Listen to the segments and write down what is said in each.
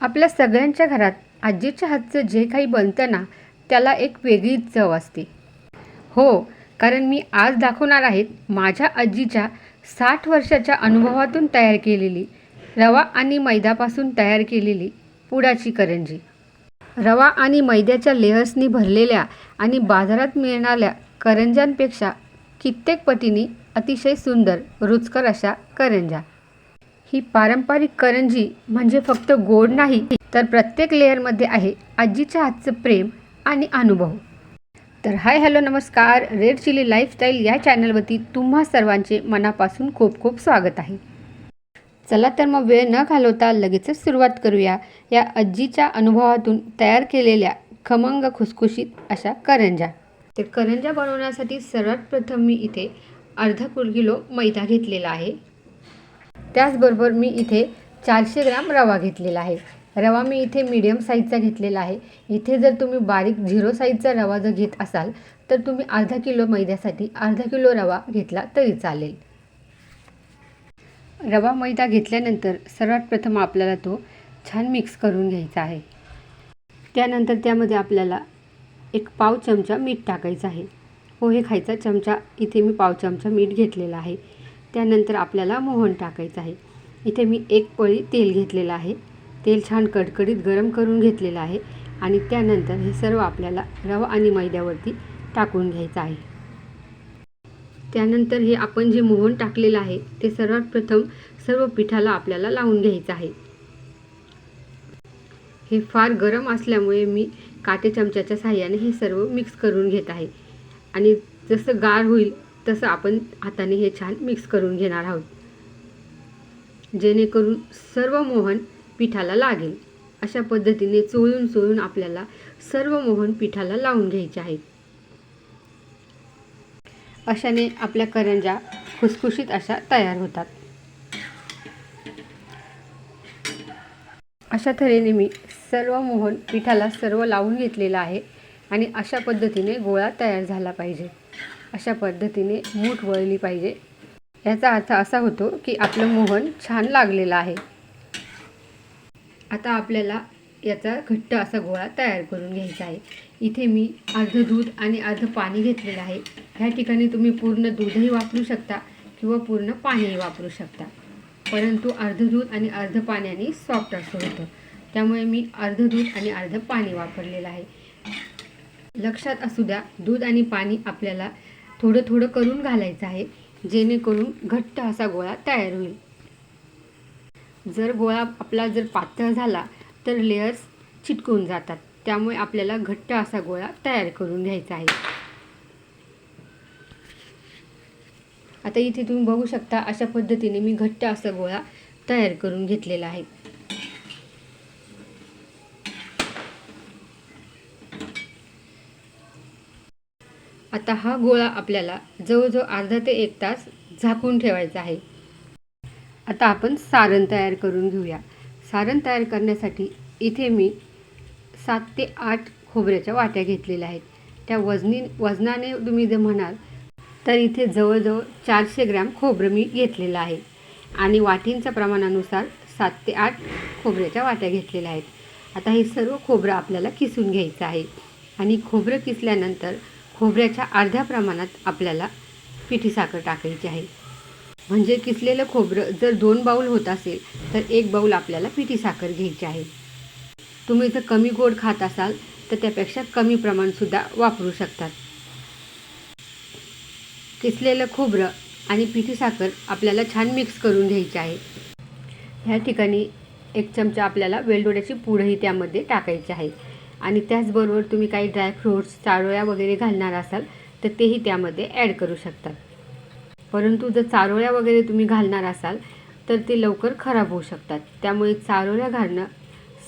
आपल्या सगळ्यांच्या घरात आजीच्या हातचं जे काही बनतं ना त्याला एक वेगळीच चव असते. हो कारण मी आज दाखवणार आहेत माझ्या आजीच्या साठ वर्षाच्या अनुभवातून तयार केलेली रवा आणि मैद्यापासून तयार केलेली पुडाची करंजी. रवा आणि मैद्याच्या लेहर्सनी भरलेल्या आणि बाजारात मिळणाऱ्या करंज्यांपेक्षा कित्येक पटीने अतिशय सुंदर रुचकर अशा करंजा ही पारंपरिक करंजी म्हणजे फक्त गोड नाही तर प्रत्येक लेअरमध्ये आहे आजीच्या हातचं प्रेम आणि अनुभव. तर हाय हॅलो नमस्कार. रेड चिली लाईफस्टाईल या चॅनलवरती तुम्हा सर्वांचे मनापासून खूप खूप स्वागत आहे. चला तर मग वेळ न घालवता लगेचच सुरुवात करूया या आजीच्या अनुभवातून तयार केलेल्या खमंग खुसखुशीत अशा करंज्या. तर करंज्या बनवण्यासाठी सर्वात प्रथम मी इथे अर्धा किलो मैदा घेतलेला आहे. त्याचबरोबर मी इथे चारशे ग्राम रवा घेतलेला आहे. रवा मी इथे मीडियम साईजचा घेतलेला आहे. इथे जर तुम्ही बारीक झिरो साईजचा रवा जर घेत असाल तर तुम्ही अर्धा किलो मैद्यासाठी अर्धा किलो रवा घेतला तरी चालेल. रवा मैदा घेतल्यानंतर सर्वात प्रथम आपल्याला तो छान मिक्स करून घ्यायचा आहे. त्यानंतर त्यामध्ये आपल्याला एक पाव चमचा मीठ टाकायचं आहे. पोहे खायचा चमचा इथे मी पाव चमचा मीठ घेतलेला आहे. त्यानंतर आपल्याला मोहन टाकायचं आहे. इथे मी एक पळी तेल घेतलेलं आहे. तेल छान कडकडीत गरम करून घेतलेलं आहे आणि त्यानंतर हे सर्व आपल्याला रवा आणि मैद्यावरती टाकून घ्यायचं आहे. त्यानंतर हे आपण जे मोहन टाकलेलं आहे ते सर्वात प्रथम सर्व पिठाला आपल्याला लावून घ्यायचं आहे. हे फार गरम असल्यामुळे मी काटे चमच्याच्या साह्याने हे सर्व मिक्स करून घेत आहे. आणि जसं गार होईल तसं आपण हाताने हे छान मिक्स करून घेणार आहोत. जेणेकरून सर्व मोहन पिठाला लागेल. अशा पद्धतीने चोळून चोळून आपल्याला सर्व मोहन पिठाला लावून घ्यायचे आहेत. अशाने आपल्या करंजा खुसखुशीत अशा तयार होतात. अशा तऱ्हेने मी सर्व मोहन पिठाला सर्व लावून घेतलेलं आहे आणि अशा पद्धतीने गोळा तयार झाला पाहिजे. अशा पद्धतीने मूठ वळली पाहिजे. याचा अर्थ असा होतो की आपलं मोहन छान लागलेलं आहे. आता आपल्याला याचा घट्ट असा गोळा तयार करून घ्यायचा आहे. इथे मी अर्ध दूध आणि अर्ध पाणी घेतलेलं आहे. ह्या ठिकाणी तुम्ही पूर्ण दूधही वापरू शकता किंवा पूर्ण पाणीही वापरू शकता. परंतु अर्ध दूध आणि अर्ध पाण्याने सॉफ्ट असं होतं. त्यामुळे मी अर्ध दूध आणि अर्ध पाणी वापरलेलं आहे. लक्षात असू द्या दूध आणि पाणी आपल्याला थोडं थोडं करून घालायचं आहे जेणेकरून घट्ट असा गोळा तयार होईल. जर गोळा आपला जर पातळ झाला तर लेयर्स चिटकून जातात. त्यामुळे आपल्याला घट्ट असा गोळा तयार करून घ्यायचा आहे. आता इथे तुम्ही बघू शकता अशा पद्धतीने मी घट्ट असा गोळा तयार करून घेतलेला आहे. आता हा गोळा आपल्याला जवळजवळ अर्धा ते एक तास झाकून ठेवायचा आहे. आता आपण सारण तयार करून घेऊया. सारण तयार करण्यासाठी इथे मी सात ते आठ खोबऱ्याच्या वाट्या घेतलेल्या आहेत. त्या वजनी वजनाने तुम्ही जर म्हणाल तर इथे जवळजवळ चारशे ग्रॅम खोबरं मी घेतलेलं आहे. आणि वाटींच्या प्रमाणानुसार सात ते आठ खोबऱ्याच्या वाट्या घेतलेल्या आहेत. आता हे सर्व खोबरं आपल्याला किसून घ्यायचं आहे. आणि खोबरं किसल्यानंतर खोबऱ्याच्या अर्ध्या प्रमाणात आपल्याला पिठी साखर टाकायची आहे. म्हणजे किसलेलं खोबरं जर दोन बाऊल होत असेल तर एक बाऊल आपल्याला पिठी साखर घ्यायची आहे. तुम्ही जर कमी गोड खात असाल तर त्यापेक्षा कमी प्रमाणसुद्धा वापरू शकतात. किसलेलं खोबरं आणि पिठी साखर आपल्याला छान मिक्स करून घ्यायची आहे. ह्या ठिकाणी एक चमचा आपल्याला वेलदोड्याची पूडही त्यामध्ये टाकायची आहे. आणि त्याचबरोबर तुम्ही काही ड्रायफ्रूट्स चारोळ्या वगैरे घालणार असाल तर तेही त्यामध्ये ॲड करू शकतात. परंतु जर चारोळ्या वगैरे तुम्ही घालणार असाल तर ते लवकर खराब होऊ शकतात. त्यामुळे चारोळ्या घालणं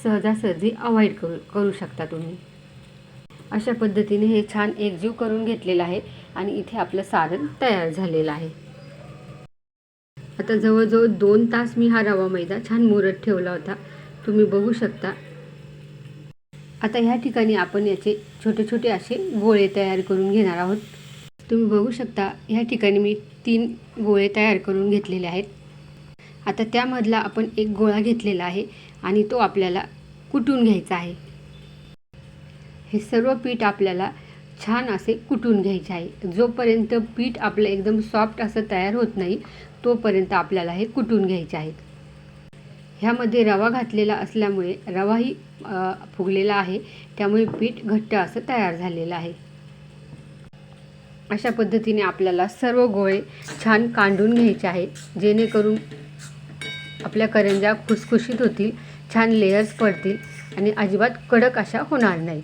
सहजासहजी अवॉइड करू करू शकता तुम्ही. अशा पद्धतीने हे छान एकजीव करून घेतलेलं आहे आणि इथे आपलं सारण तयार झालेलं आहे. आता जवळजवळ दोन तास मी हा रवा मैदा छान मुरत ठेवला होता. तुम्ही बघू शकता आता ह्या ठिकाणी आपण याचे छोटे छोटे असे गोळे तयार करून घेणार आहोत. तुम्ही बघू शकता ह्या ठिकाणी मी तीन गोळे तयार करून घेतलेले आहेत. आता त्यामधला आपण एक गोळा घेतलेला आहे आणि तो आपल्याला कुटून घ्यायचा आहे. हे सर्व पीठ आपल्याला छान असे कुटून घ्यायचे आहे. जोपर्यंत पीठ आपलं एकदम सॉफ्ट असं तयार होत नाही तोपर्यंत आपल्याला हे कुटून घ्यायचे आहे. ह्यामध्ये रवा घातलेला असल्यामुळे रवाही फुगलेला आहे. त्यामुळे पीठ घट्ट असं तयार झालेलं आहे. अशा पद्धतीने आपल्याला सर्व गोळे छान कांडून घ्यायचे आहे जेणेकरून आपल्या करंज्या खुसखुशीत होतील छान लेयर्स पडतील आणि अजिबात कडक अशा होणार नाहीत.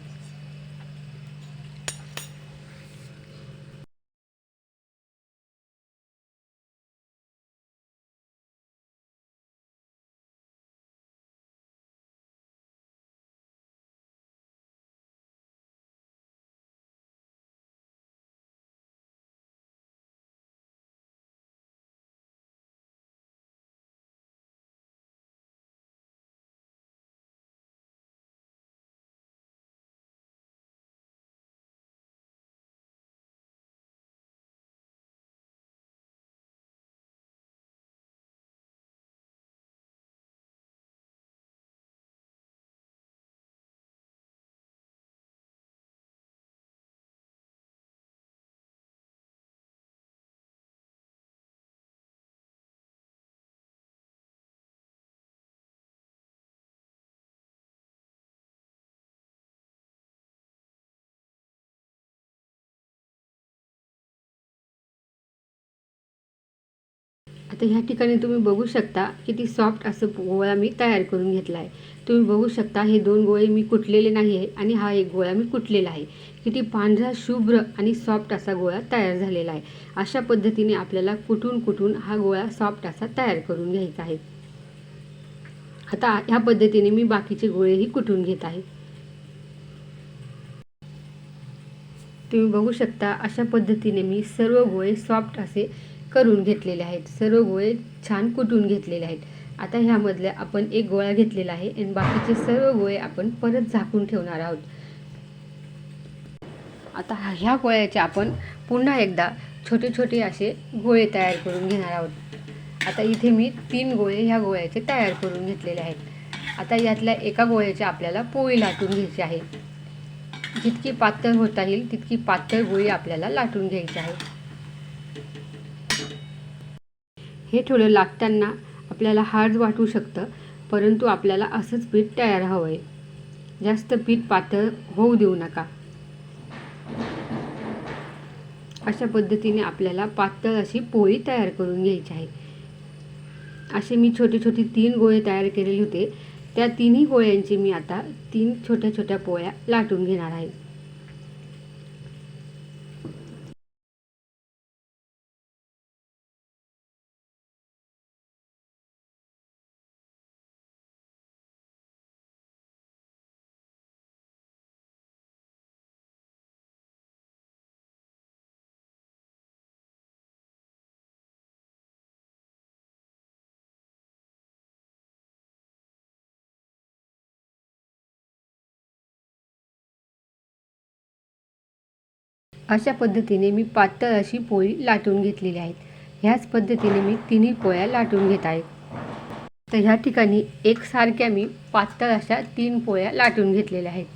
आता ह्या ठिकाणी तुम्ही बघू शकता किती सॉफ्ट असं गोळा मी तयार करून घेतला आहे तुम्ही बघू शकता हे दोन गोळे मी कुटलेले नाही आहे आणि हा एक गोळा मी कुटलेला आहे. किती पांढरा शुभ्र आणि सॉफ्ट असा गोळा तयार झालेला आहे. अशा पद्धतीने आपल्याला कुठून कुठून हा गोळा सॉफ्ट असा तयार करून घ्यायचा आहे. आता ह्या पद्धतीने मी बाकीचे गोळेही कुटून घेत आहे. तुम्ही बघू शकता अशा पद्धतीने मी सर्व गोळे सॉफ्ट असे करून घेतलेले आहेत. सर्व गोळे छान कुटून घेतलेले आहेत. आता ह्यामधल्या आपण एक गोळा घेतलेला आहे आणि बाकीचे सर्व गोळे आपण परत झाकून ठेवणार आहोत. आता ह्या गोळ्याचे आपण पुन्हा एकदा छोटे छोटे असे गोळे तयार करून घेणार आहोत. आता इथे मी तीन गोळे ह्या गोळ्याचे तयार करून घेतलेले आहेत. आता यातल्या एका गोळ्याचे आपल्याला पोळी लाटून घ्यायची आहे. जितकी पातळ होता येईल तितकी पातळ गोळी आपल्याला लाटून घ्यायची आहे. हे थोडं लागताना आपल्याला हार्ड वाटू शकतं परंतु आपल्याला असंच पीठ तयार हवं आहे जास्त पीठ पातळ होऊ देऊ नका. अशा पद्धतीने आपल्याला पातळ अशी पोळी तयार करून घ्यायची आहे. असे मी छोटे छोटे तीन गोळे तयार केलेले होते. त्या तिन्ही गोळ्यांची मी आता तीन छोट्या छोट्या पोळ्या लाटून घेणार आहे. अशा पद्धतीने मी पातळ अशी पोळी लाटून घेतलेली आहेत. ह्याच पद्धतीने मी तिन्ही पोळ्या लाटून घेत आहे. तर ह्या ठिकाणी एकसारख्या मी पातळ अशा तीन पोळ्या लाटून घेतलेल्या आहेत.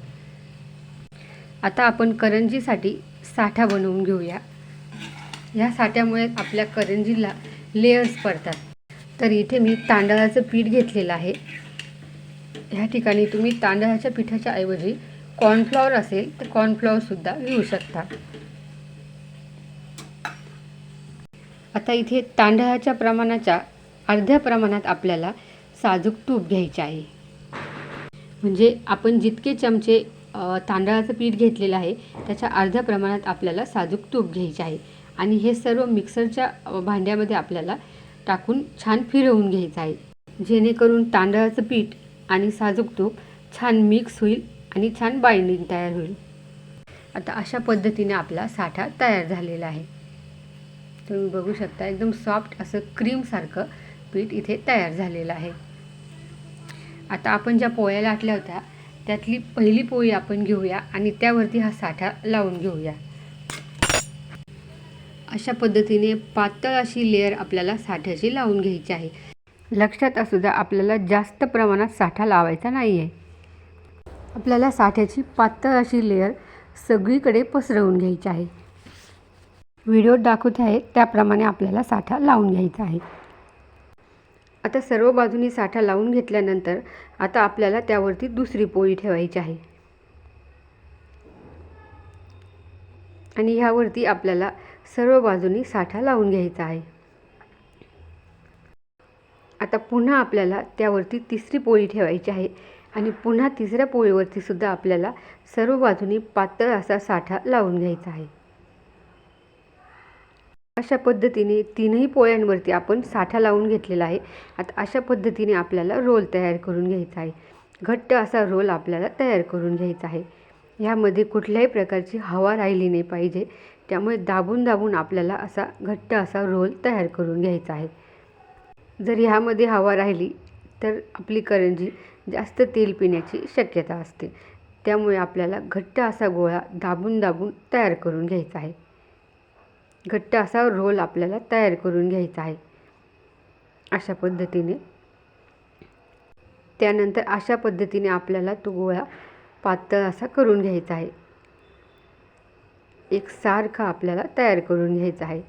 आता आपण करंजीसाठी साठा बनवून घेऊया. ह्या साठ्यामुळे आपल्या करंजीला लेयर्स पडतात. तर इथे मी तांदळाचं पीठ घेतलेलं आहे. ह्या ठिकाणी तुम्ही तांदळाच्या पिठाच्या ऐवजी कॉर्नफ्लॉवर असेल तर कॉर्नफ्लॉवरसुद्धा घेऊ शकता. आता इथे तांदळाच्या प्रमाणाच्या अर्ध्या प्रमाणात आपल्याला साजूक तूप घ्यायचे आहे. म्हणजे आपण जितके चमचे तांदळाचं पीठ घेतलेलं आहे त्याच्या अर्ध्या प्रमाणात आपल्याला साजूक तूप घ्यायचे आहे. आणि हे सर्व मिक्सरच्या भांड्यामध्ये आपल्याला टाकून छान फिरवून घ्यायचं आहे. जेणेकरून तांदळाचं पीठ आणि साजूक तूप छान मिक्स होईल आणि छान बाइंडिंग तयार होईल. आता अशा पद्धतीने आपला साठा तयार झालेला आहे. तुम्ही बघू शकता एकदम सॉफ्ट असं क्रीमसारखं पीठ इथे तयार झालेलं आहे. आता आपण ज्या पोळ्या लाटल्या होत्या त्यातली पहिली पोळी आपण घेऊया आणि त्यावरती हा साठा लावून घेऊया. अशा पद्धतीने पातळ अशी लेअर आपल्याला साठ्याची लावून घ्यायची आहे. लक्षात असू द्या आपल्याला जास्त प्रमाणात साठा लावायचा नाही आहे आपल्याला साठ्याची पातळ अशी लेअर सगळीकडे पसरवून घ्यायची आहे. व्हिडिओत दाखवत आहे त्याप्रमाणे आपल्याला साठा लावून घ्यायचा आहे. आता सर्व बाजूनी साठा लावून घेतल्यानंतर आता आपल्याला त्यावरती दुसरी पोळी ठेवायची आहे. आणि ह्यावरती आपल्याला सर्व बाजूनी साठा लावून घ्यायचा आहे. आता पुन्हा आपल्याला त्यावरती तिसरी पोळी ठेवायची आहे आणि पुन्हा तिसऱ्या पोळीवरतीसुद्धा आपल्याला सर्व बाजूनी पातळ असा साठा लावून घ्यायचा आहे. अशा पद्धतीने तीनही पोळ्यांवरती आपण साठा लावून घेतलेला आहे. आता अशा पद्धतीने आपल्याला रोल तयार करून घ्यायचा आहे. घट्ट असा रोल आपल्याला तयार करून घ्यायचा आहे. ह्यामध्ये कुठल्याही प्रकारची हवा राहिली नाही पाहिजे. त्यामुळे दाबून दाबून आपल्याला असा घट्ट असा रोल तयार करून घ्यायचा आहे. जर ह्यामध्ये हवा राहिली तर आपली करंजी जास्त तेल पिण्याची शक्यता असते. त्यामुळे आपल्याला घट्ट असा गोळा दाबून दाबून तयार करून घ्यायचा आहे. घट्ट असा रोल आपल्याला तयार करून घ्यायचा आहे. अशा पद्धतीने. त्यानंतर अशा पद्धतीने आपल्याला तो गोळा पातळ असा करून घ्यायचा आहे. एक सारखा आपल्याला तयार करून घ्यायचा आहे.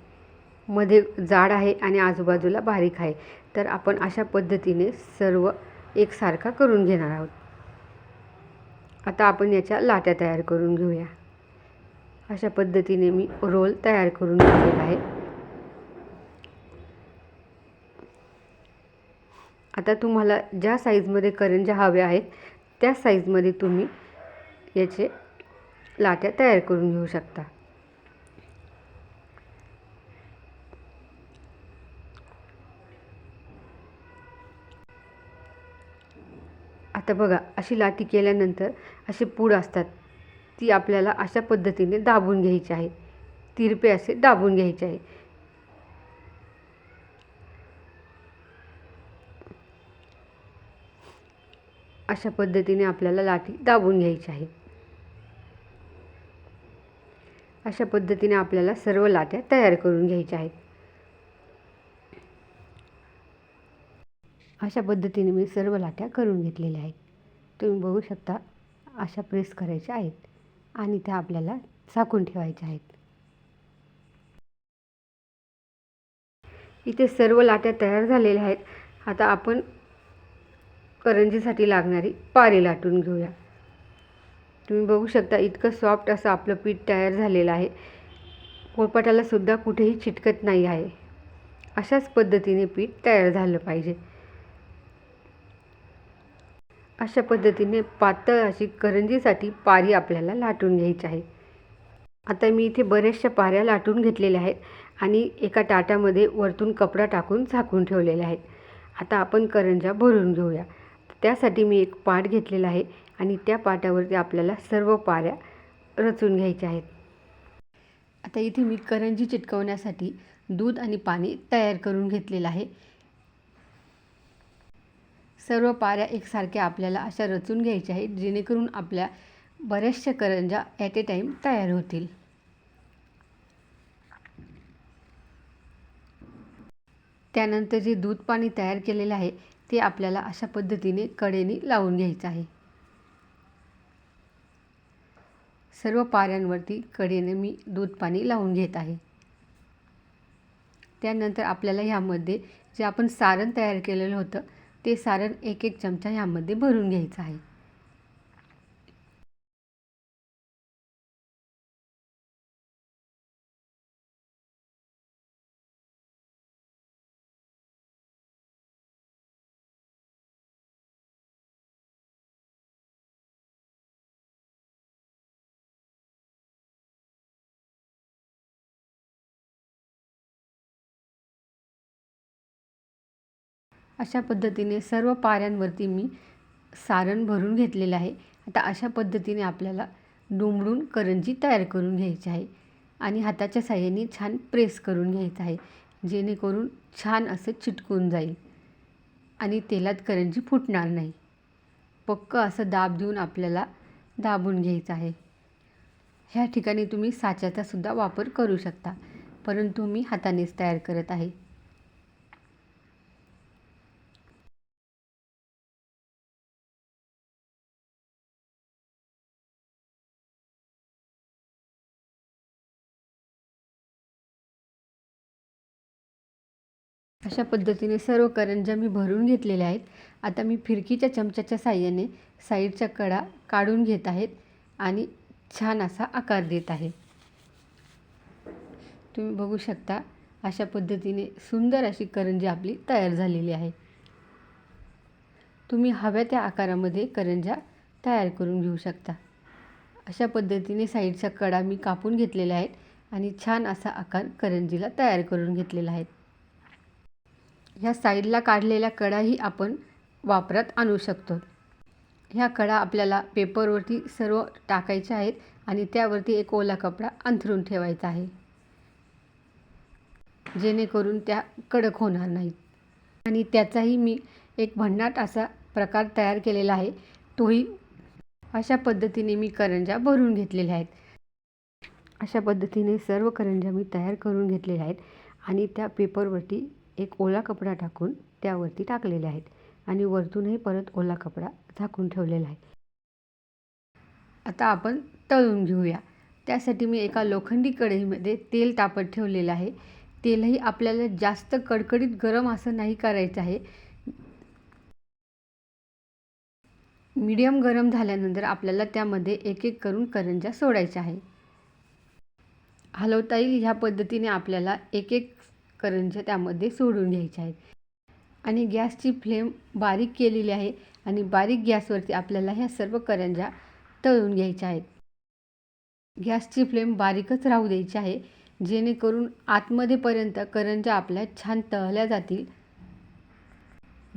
मध्ये जाड आहे आणि आजूबाजूला बारीक आहे. तर आपण अशा पद्धतीने सर्व एकसारखा करून घेणार आहोत. आता आपण याच्या लाट्या तयार करून घेऊया. अशा पद्धतीने मी रोल तयार करून घेतलेला आहे. आता तुम्हाला ज्या साईजमध्ये करंज्या हव्या आहेत त्या साईजमध्ये तुम्ही याचे लाट्या तयार करून घेऊ शकता. आता बघा अशी लाटी केल्यानंतर असे पूड असतात. ती आपल्याला अशा पद्धतीने दाबून घ्यायची आहे. तिरपे असे दाबून घ्यायचे आहे. अशा पद्धतीने आपल्याला लाटी दाबून घ्यायची आहे. अशा पद्धतीने आपल्याला सर्व लाट्या तयार करून घ्यायच्या आहेत. अशा पद्धतीने मी सर्व लाट्या करून घेतलेल्या आहेत. तुम्ही बघू शकता अशा प्रेस करायच्या आहेत. आणि त्या आपल्याला झाकून ठेवायच्या आहेत. इथे सर्व लाट्या तयार झालेल्या आहेत. आता आपण करंजीसाठी लागणारी पारी लाटून घेऊया. तुम्ही बघू शकता इतकं सॉफ्ट असं आपलं पीठ तयार झालेलं आहे. पोळपाटाला सुद्धा कुठेही चिटकत नाही आहे. अशाच पद्धतीने पीठ तयार झालं पाहिजे. अशा पद्धतीने पातळ अशी करंजीसाठी पारी आपल्याला लाटून घ्यायची आहे. आता मी इथे बऱ्याचशा पाऱ्या लाटून घेतलेल्या आहेत आणि एका ताटामध्ये वरतून कपडा टाकून झाकून ठेवलेल्या आहेत. आता आपण करंजा भरून घेऊया. त्यासाठी मी एक पाट घेतलेला आहे आणि त्या पाटावरती आपल्याला सर्व पाऱ्या रचून घ्यायच्या आहेत. आता इथे मी करंजी चिटकवण्यासाठी दूध आणि पाणी तयार करून घेतलेलं आहे. सर्व पाऱ्या एकसारख्या आपल्याला अशा रचून घ्यायच्या आहेत जेणेकरून आपल्या बऱ्याचशा करंजा ॲट ए टाईम तयार होतील. त्यानंतर जे दूध पाणी तयार केलेलं आहे ते आपल्याला अशा पद्धतीने कडेने लावून घ्यायचं आहे. सर्व पाऱ्यांवरती कडेने मी दूध पाणी लावून घेत आहे. त्यानंतर आपल्याला ह्यामध्ये जे आपण सारण तयार केलेलं होतं ते सारण एक एक चमचा ह्यामध्ये भरून घ्यायचं आहे. अशा पद्धतीने सर्व पाऱ्यांवरती मी सारण भरून घेतलेलं आहे. आता अशा पद्धतीने आपल्याला डुंबडून करंजी तयार करून घ्यायची आहे आणि हाताच्या साह्याने छान प्रेस करून घ्यायचं आहे जेणेकरून छान असं चिटकून जाईल आणि तेलात करंजी फुटणार नाही. पक्क असं दाब देऊन आपल्याला दाबून घ्यायचं आहे. ह्या ठिकाणी तुम्ही साच्याचा सुद्धा वापर करू शकता परंतु मी हातानेच तयार करत आहे. अशा पद्धतीने सर्व करंज्या मी भरून घेतलेल्या आहेत. आता मी फिरकीच्या चमच्याच्या साह्याने साईडच्या कडा काढून घेत आहेत आणि छान असा आकार देत आहे. तुम्ही बघू शकता अशा पद्धतीने सुंदर अशी करंजी आपली तयार झालेली आहे. तुम्ही हव्या त्या आकारामध्ये करंज्या तयार करून घेऊ शकता. अशा पद्धतीने साईडच्या कडा मी कापून घेतलेल्या आहेत आणि छान असा आकार करंजीला तयार करून घेतलेला आहे. ह्या साईडला काढलेल्या कडाही आपण वापरात आणू शकतो. ह्या कडा आपल्याला पेपरवरती सर्व टाकायच्या आहेत आणि त्यावरती एक ओला कपडा अंथरून ठेवायचा आहे. जेणेकरून त्या कडक होणार नाहीत. आणि त्याचाही मी एक भन्नाट असा प्रकार तयार केलेला आहे. तोही अशा पद्धतीने मी करंज्या भरून घेतलेल्या आहेत. अशा पद्धतीने सर्व करंज्या मी तयार करून घेतलेल्या आहेत आणि त्या पेपरवरती एक ओला कपडा टाकून त्यावरती टाकलेले आहेत आणि वरतूनही परत ओला कपडा झाकून ठेवलेला आहे. आता आपण तळून घेऊया. त्यासाठी मी एका लोखंडी कढईमध्ये तेल तापत ठेवलेलं आहे. तेलही आपल्याला जास्त कडकडीत गरम असं नाही करायचं आहे. मीडियम गरम झाल्यानंतर आपल्याला त्यामध्ये एक एक करून करंज्या सोडायच्या आहे. हलवता येईल ह्या पद्धतीने आपल्याला एक एक करंज्या त्यामध्ये सोडून घ्यायच्या आहेत. आणि गॅसची फ्लेम बारीक केलेली आहे आणि बारीक गॅसवरती आपल्याला ह्या सर्व करंज्या तळून घ्यायच्या आहेत. गॅसची फ्लेम बारीकच राहू द्यायची आहे जेणेकरून आतमध्येपर्यंत करंज्या आपल्या छान तळल्या जातील.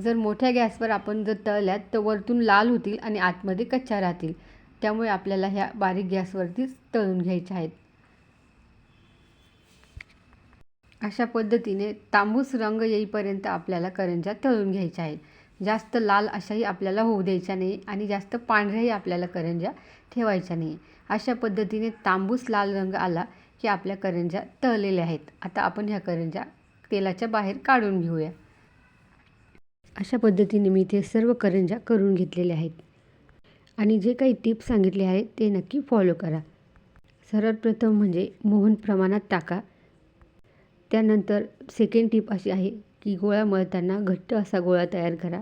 जर मोठ्या गॅसवर आपण जर तळल्यात तर वरतून लाल होतील आणि आतमध्ये कच्च्या राहतील. त्यामुळे आपल्याला ह्या बारीक गॅसवरतीच तळून घ्यायच्या आहेत. अशा पद्धतीने तांबूस रंग येईपर्यंत आपल्याला करंज्या तळून घ्यायच्या आहेत. जास्त लाल अशाही आपल्याला होऊ द्यायच्या नाही आणि जास्त पांढऱ्याही आपल्याला करंज्या ठेवायच्या नाही. अशा पद्धतीने तांबूस लाल रंग आला की आपल्या करंज्या तळलेल्या आहेत. आता आपण ह्या करंज्या तेलाच्या बाहेर काढून घेऊया. अशा पद्धतीने मी इथे सर्व करंज्या करून घेतलेल्या आहेत. आणि जे काही टिप्स सांगितले आहेत ते नक्की फॉलो करा. सर्वात प्रथम म्हणजे मोहन प्रमाणात टाका. त्यानंतर सेकंड टिप अशी आहे की गोळा मळताना घट्ट असा गोळा तयार करा.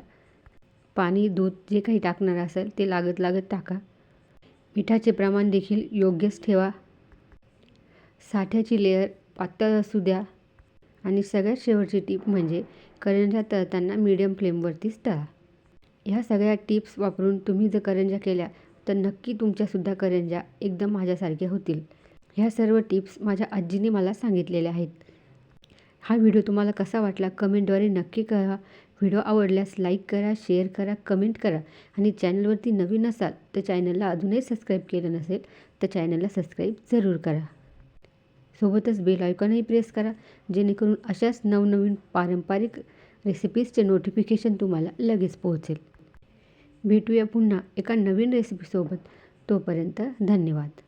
पाणी दूध जे काही टाकणार असेल ते लागत लागत टाका. मिठाचे प्रमाण देखील योग्यच ठेवा. साठ्याची लेअर पातळ असू द्या. आणि सगळ्यात शेवटची टीप म्हणजे करंज्या तळताना मीडियम फ्लेमवरतीच तळा. ह्या सगळ्या टिप्स वापरून तुम्ही जर करंज्या केल्या तर नक्की तुमच्यासुद्धा करंज्या एकदम माझ्यासारख्या होतील. ह्या सर्व टिप्स माझ्या आजीने मला सांगितलेल्या आहेत. हा व्हिडिओ तुम्हाला कसा वाटला कमेंटद्वारे नक्की करा व्हिडिओ आवडल्यास लाईक करा शेअर करा कमेंट करा. आणि चॅनलवरती नवीन असाल तर चॅनलला अजूनही सबस्क्राईब केलं नसेल तर चॅनलला सबस्क्राईब जरूर करा. सोबतच बेल आयकॉनही प्रेस करा जेणेकरून अशाच नवनवीन पारंपरिक रेसिपीजचे नोटिफिकेशन तुम्हाला लगेच पोहोचेल. भेटूया पुन्हा एका नवीन रेसिपीसोबत. तोपर्यंत धन्यवाद.